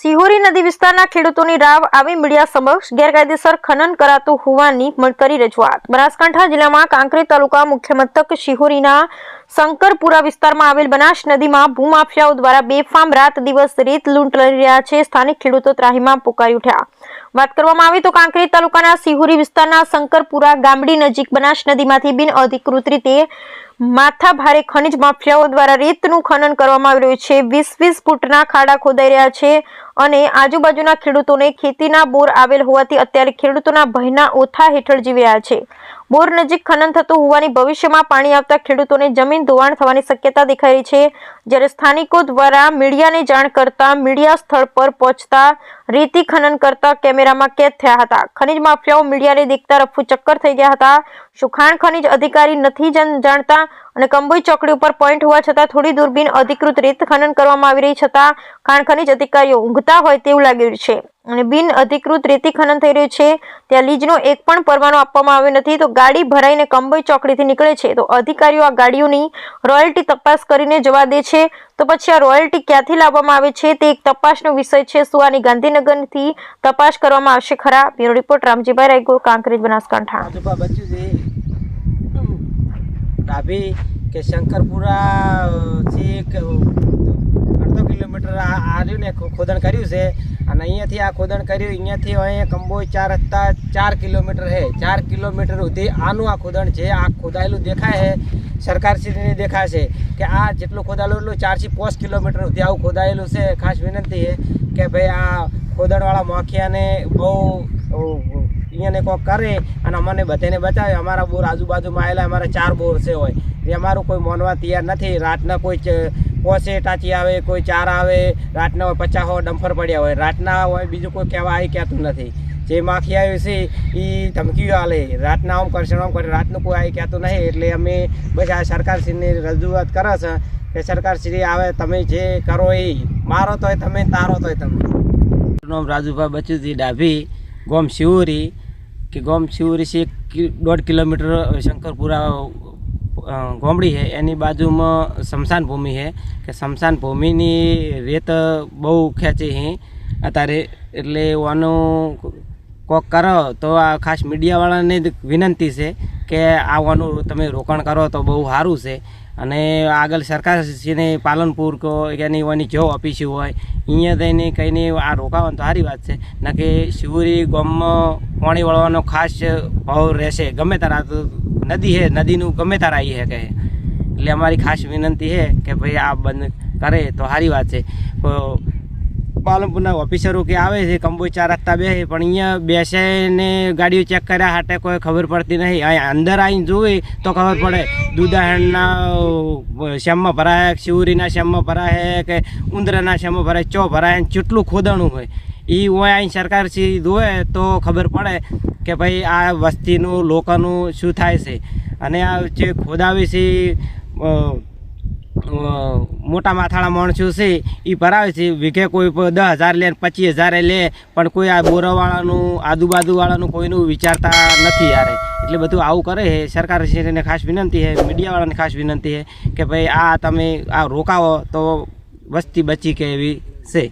સિહોરી નદી વિસ્તારના ખેડૂતોની રાવ આવી મીડિયા સમક્ષ ગેરકાયદેસર ખનન કરાતું હોવાની કરી રજૂઆત. બનાસકાંઠા જિલ્લામાં કાંકરી તાલુકા મુખ્ય મથક શંકરપુરા વિસ્તારમાં આવેલ બનાસ નદીમાં ભૂમાફિયાઓ દ્વારા બેફામ રાત દિવસ રેત લૂંટ લઈ રહ્યા છે. સ્થાનિક ખેડૂતો ત્રાહીમાં પુકારી ઉઠ્યા. વાત કરવામાં આવે તો કાંકરી તાલુકાના સિહોરી વિસ્તારના શંકરપુરા ગામડી નજીક બનાસ નદીમાંથી બિન અધિકૃત રીતે માથા ભારે ખનિજ માફિયાઓ દ્વારા રેતનું ખનન કરવામાં આવી રહ્યું છે. વીસ વીસ ફૂટના ખાડા ખોદાઈ રહ્યા છે. અને આજુબાજુના ખેડૂતોને ખેતીના બોર આવેલ હોવાથી અત્યારે ખેડૂતોના ભયના ઓથા હેઠળ જીવી રહ્યા છે. બોર નજીક ખનન થતું હોવાની ભવિષ્યમાં પાણી આવતા ખેડૂતોને જમીન ધોવાણ થવાની શક્યતા દેખાઈ રહી છે. જ્યારે સ્થાનિકો દ્વારા મીડિયાને જાણ કરતા મીડિયા સ્થળ પર પહોંચતા રેતી ખનન કરતા કેમેરામાં કેદ થયા હતા. ખનિજ માફિયાઓ મીડિયાને દેખતા રફુ ચક્કર થઈ ગયા હતા. શું ખાણ ખનિજ અધિકારી નથી જાણતા અને કંબોઈ ચોકડી ઉપર પોઈન્ટ હોવા છતાં થોડી દૂરબીન અધિકૃત રેત ખનન કરવામાં આવી રહી છતાં ખાણ ખનિજ અધિકારીઓ ઊંઘતા હોય તેવું લાગી રહ્યું છે. અને બિન અધિકૃત રેતી ખનન થઈ રહ્યું છે. ત્યાં લીજનો એક પણ પરવાનો આપવામાં આવ્યો નથી. તો ગાડી ભરાઈને કંબોઈ ચોકડીથી નીકળે છે. તો અધિકારીઓ આ ગાડીઓની રોયલ્ટી તપાસ કરીને જવા દે છે. તો પછી આ રોયલ્ટી ક્યાંથી લાવવામાં આવે છે તે એક તપાસનો વિષય છે. શું આની ગાંધીનગરથી તપાસ કરવામાં આવશે ખરા? Bureau report, Ramjibhai Raygor Kankrej, Banaskantha. Shankarpura થી ને ખોદણ કર્યું છે. અને અહીંયાથી આ ખોદણ કર્યું, અહીંયાથી અહીંયા કંબોઈ ચાર હતા, ચાર કિલોમીટર છે ચાર કિલોમીટર સુધી આનું આ ખોદણ છે, આ ખોદાયેલું દેખાય છે, સરકારશ્રીને દેખાય છે કે આ જેટલું ખોદાયેલું એટલું ચારથી પાંચ કિલોમીટર સુધી આવું ખોદાયેલું છે. ખાસ વિનંતી છે કે ભાઈ આ ખોદણવાળા મોખિયાને બહુ અહીંયાને કોક કરે અને અમને બધાને બચાવે. અમારા બોર આજુબાજુમાં આવેલા, અમારા ચાર બોર છે હોય. એ અમારું કોઈ માનવા તૈયાર નથી. રાતના કોઈ પોસે, ટાંચી આવે, કોઈ ચાર આવે, રાતના હોય, પચાસ હોય, ડમ્ફર પડ્યા હોય. રાતના હોય, બીજું કોઈ કહેવા આવી કહેતું નથી. જે માખી આવ્યું છે એ ધમકીઓ આલે. રાતના આમ કરશે આમ કરે રાતનું કોઈ આવી કહેતું નહીં, એટલે અમે બસ આ સરકારશ્રીની રજૂઆત કરે છે કે સરકારશ્રી આવે, તમે જે કરો એ. મારો તોય તમે તારો તોય તમે. નામ રાજુભાઈ બચુજી ડાભી, ગોમ શિવરી. કે ગોમ શિવરી છે દોઢ કિલોમીટર શંકરપુરા ગોમડી છે. એની બાજુમાં શમશાન ભૂમિ છે. કે શમશાન ભૂમિની રેત બહુ ખેંચી છે અત્યારે એટલે આનું કોક કરો તો આ ખાસ મીડિયાવાળાને વિનંતી છે કે આવવાનું તમે રોકાણ કરો તો બહુ સારું છે. અને આગળ સરકારશ્રીને પાલનપુર કો એની ઓની જો ઓફિસ હોય અહીંયા થઈને કહીને આ રોકાવાનું તો સારી વાત છે. ના કે શિવરી ગામમાં પાણી વળવાનો ખાસ ભાવ રહેશે. ગમે તારા તો નદી છે નદીનું ગમે તારા આવી શકે એટલે અમારી ખાસ વિનંતી છે કે ભાઈ આ બંધ કરે તો સારી વાત છે. પાલનપુરના ઓફિસરો કે આવે છે કંબોઈ ચાર રસ્તા બે પણ અહીંયા બેસે ને ગાડીઓ ચેક કર્યા હાટે કોઈ ખબર પડતી નહીં. અહીંયા અંદર આવીને જોવે તો ખબર પડે. દુધાણના શ્યામમાં ભરાય, શિવરીના શ્યામમાં ભરાય કે ઉંદરાના શ્યામમાં ભરાય, ચો ભરાય ચેટલું ખોદાણું હોય. એ હોય અહીં સરકાર શ્રી જોવે તો ખબર પડે કે ભાઈ આ વસ્તીનું, લોકોનું શું થાય છે. અને આ જે ખોદાવે છે મોટા માથાળા માણસો છે એ ભરાવે છે. વીઘે કોઈ દસ હજાર લે પચીસ હજારે લે, પણ કોઈ આ બોરાવાળાનું, આજુબાજુવાળાનું કોઈનું વિચારતા નથી યારે. એટલે બધું આવું કરે છે. સરકારશ્રીને ખાસ વિનંતી છે, મીડિયાવાળાને ખાસ વિનંતી છે કે ભાઈ આ તમે આ રોકાવો તો વસ્તી બચી કે એવી છે.